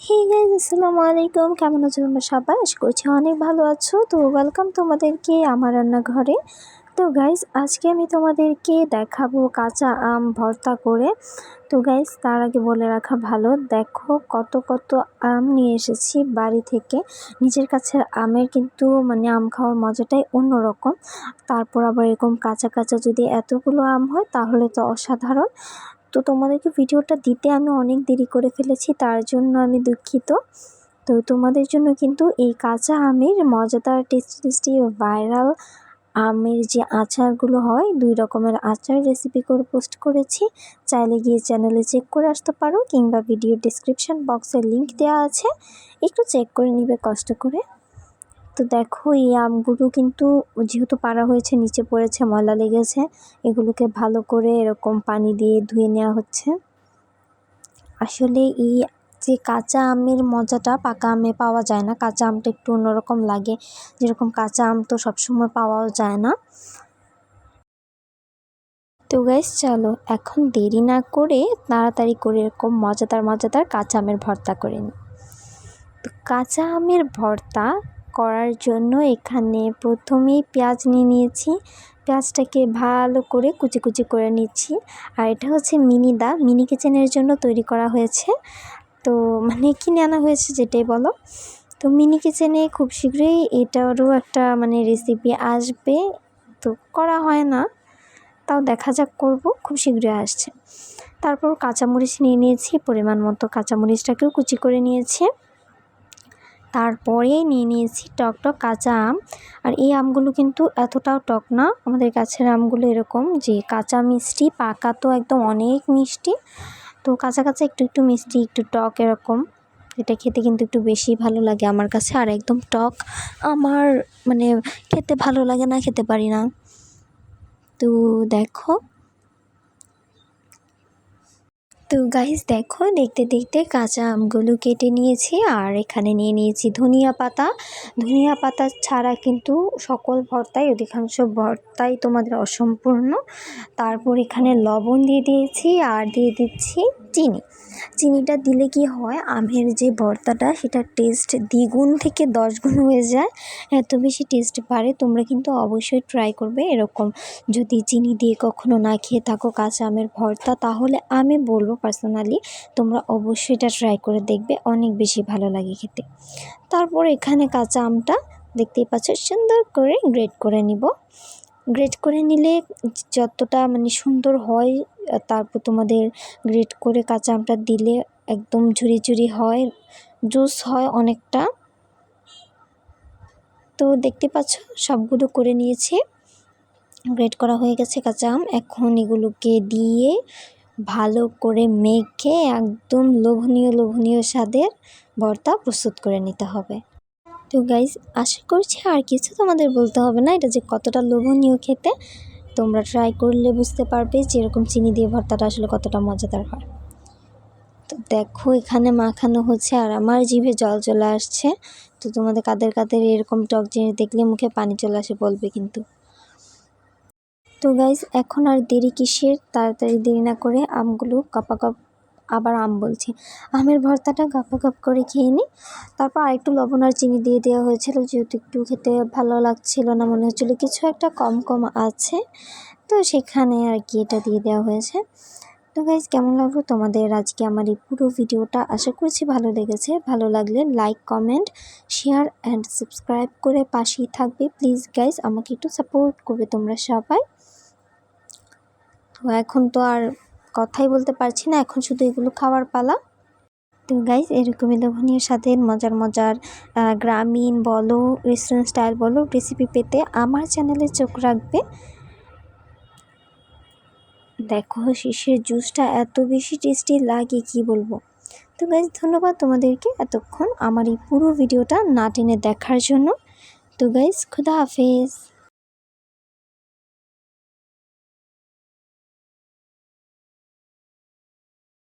Hey guys আসসালামু আলাইকুম কেমন আছো তোমরা সবাই? আশা করছি অনেক ভালো আছো। তো ওয়েলকাম তোমাদেরকে আমার রান্নাঘরে। তো গাইজ আজকে আমি তোমাদেরকে দেখাবো কাঁচা আম ভর্তা করে। তো গাইজ তার আগে বলে রাখা ভালো, দেখো কত কত আম নিয়ে এসেছি বাড়ি থেকে। নিজের কাছে আমের কিন্তু মানে আম খাওয়ার মজাটাই অন্যরকম। তারপর আবার এরকম কাঁচা কাঁচা যদি এতগুলো আম হয়, তাহলে তো অসাধারণ। তো তোমাদেরকে ভিডিওটা দিতে আমি অনেক দেরি করে ফেলেছি, তার জন্য আমি দুঃখিত। তো তোমাদের জন্য কিন্তু এই কাঁচা আমের মজাদার টেস্টি টেস্টি ভাইরাল আমের যে আচারগুলো হয়, দুই রকমের আচার রেসিপি করে পোস্ট করেছি। চাইলে গিয়ে চ্যানেলে চেক করে আসতে পারো, কিংবা ভিডিও ডিসক্রিপশান বক্সে লিংক দেওয়া আছে। একটু চেক করে নিবে কষ্ট করে। তো দেখো এই আমগুলো কিন্তু যেহেতু পাড়া হয়েছে, নিচে পড়েছে, ময়লা লেগেছে, এগুলোকে ভালো করে এরকম পানি দিয়ে ধুয়ে নেওয়া হচ্ছে। আসলে এই যে কাঁচা আমের মজাটা পাকা আমে পাওয়া যায় না, কাঁচা আমটা একটু অন্যরকম লাগে। যেরকম কাঁচা আম তো সবসময় পাওয়াও যায় না। তো গাইস চলো, এখন দেরি না করে তাড়াতাড়ি করে এরকম মজাদার মজাদার কাঁচা আমের ভর্তা করে নিই। তো কাঁচা আমের ভর্তা করার জন্য এখানে প্রথমেই পেঁয়াজ নিয়ে নিয়েছি। পেঁয়াজটাকে ভালো করে কুচি কুচি করে নিচ্ছি। আর এটা হচ্ছে মিনি দা। মিনি কিচেনের জন্য তৈরি করা হয়েছে। তো মানে কিনে আনা হয়েছে যেটাই বলো? তো মিনি কিচেনে খুব শীঘ্রই এটারও একটা মানে রেসিপি আসবে। তো করা হয় না। তাও দেখা যাক করব। খুব শীঘ্রই আসছে। তারপর কাঁচামরিচ নিয়ে নিয়েছি। পরিমাণ মতো কাঁচামরিচটাকেও কুচি করে নিয়েছি। তারপরে নিয়ে নিয়েছি টক টক কাঁচা আম। আর এই আমগুলো কিন্তু এতটাও টক না, আমাদের গাছের আমগুলো এরকম যে কাঁচা মিষ্টি, পাকা তো একদম অনেক মিষ্টি। তো কাঁচা কাঁচা একটু একটু মিষ্টি, একটু টক এরকম। এটা খেতে কিন্তু একটু বেশি ভালো লাগে আমার কাছে, আর একদম টক আমার মানে খেতে ভালো লাগে না, খেতে পারি না। তো দেখো তো গাইস দেখো, দেখতে দেখতে কাঁচা আমগুলো কেটে নিয়েছি আর এখানে নিয়ে নিয়েছি ধনিয়া পাতা। ধনিয়া পাতা ছাড়া কিন্তু সকল ভর্তাই, অধিকাংশ ভর্তাই তোমাদের অসম্পূর্ণ। তারপর এখানে লবণ দিয়ে দিয়েছি আর দিয়ে দিচ্ছি চিনি। চিনিটা দিলে কি হয়, আমের যে ভর্তাটা, সেটা টেস্ট দ্বিগুণ থেকে দশ গুণ হয়ে যায়। এত বেশি টেস্ট বাড়ে, তোমরা কিন্তু অবশ্যই ট্রাই করবে এরকম। যদি চিনি দিয়ে কখনো না খেয়ে থাকো কাঁচা আমের ভর্তা, তাহলে আমি বলব পার্সোনালি তোমরা অবশ্যই এটা ট্রাই করে দেখবে, অনেক বেশি ভালো লাগে খেতে। তারপর এখানে কাঁচা আমটা, দেখতেই পাচ্ছ, সুন্দর করে গ্রেড করে নিব। গ্রেড করে নিলে যতটা মানে সুন্দর হয়, তারপর তোমাদের গ্রেড করে কাঁচা আমটা দিলে একদম ঝুরি ঝুরি হয় জুস হয় অনেকটা। তো দেখতে পাচ্ছ, সবগুলো করে নিয়েছি। গ্রেড করা হয়ে গেছে কাঁচা আম। এখন এগুলোকে দিয়ে ভালো করে মেখে একদম লোভনীয় লোভনীয় স্বাদের ভর্তা প্রস্তুত করে নিতে হবে। তো গাইজ আশা করছি আর কিছু তোমাদের বলতে হবে না। এটা যে কতটা লোভনীয় খেতে, তোমরা ট্রাই করলে বুঝতে পারবে যে এরকম চিনি দিয়ে ভর্তাটা আসলে কতটা মজাদার হয়। তো দেখো, এখানে মাখানো হচ্ছে আর আমার জিভে জল চলে আসছে। তো তোমাদের কাদের কাদের এরকম টক জিনিস দেখলে মুখে পানি চলে আসে বলবে কিন্তু। তো গাইজ এখন আর দেরি কিসের? তাড়াতাড়ি দেরি না করে আমগুলো কাপা কাপ আবার আম বলছি। আমের ভর্তাটা গাপা গাপ করে খেয়ে নিই তারপর আরেকটু লবণ আর চিনি দিয়ে দেওয়া হয়েছিল, যেহেতু একটু খেতে ভালো লাগছিল না, মনে হচ্ছিল কিছু একটা কম কম আছে। তো সেখানে আর কি এটা দিয়ে দেওয়া হয়েছে। তো গাইজ কেমন লাগল তোমাদের আজকে আমার এই পুরো ভিডিওটা? আশা করছি ভালো লেগেছে। ভালো লাগলে like comment share and subscribe করে পাশেই থাকবে। প্লিজ গাইজ আমাকে একটু সাপোর্ট করবে তোমরা সবাই। তো এখন তো আর কথাই বলতে পারছি না, এখন শুধু এগুলো খাওয়ার পালা। তো গাইজ এরকমই লোভনীয় স্বাদের মজার মজার গ্রামীণ বলো রেস্টুরেন্ট স্টাইল বলো রেসিপি পেতে আমার চ্যানেলে চোখ রাখবে। দেখো শিশের জুসটা এত বেশি টেস্টি লাগে, কি বলব? তো গাইজ ধন্যবাদ তোমাদেরকে এতক্ষণ আমার এই পুরো ভিডিওটা না টেনে দেখার জন্য। তো গাইজ খুদা হাফেজ।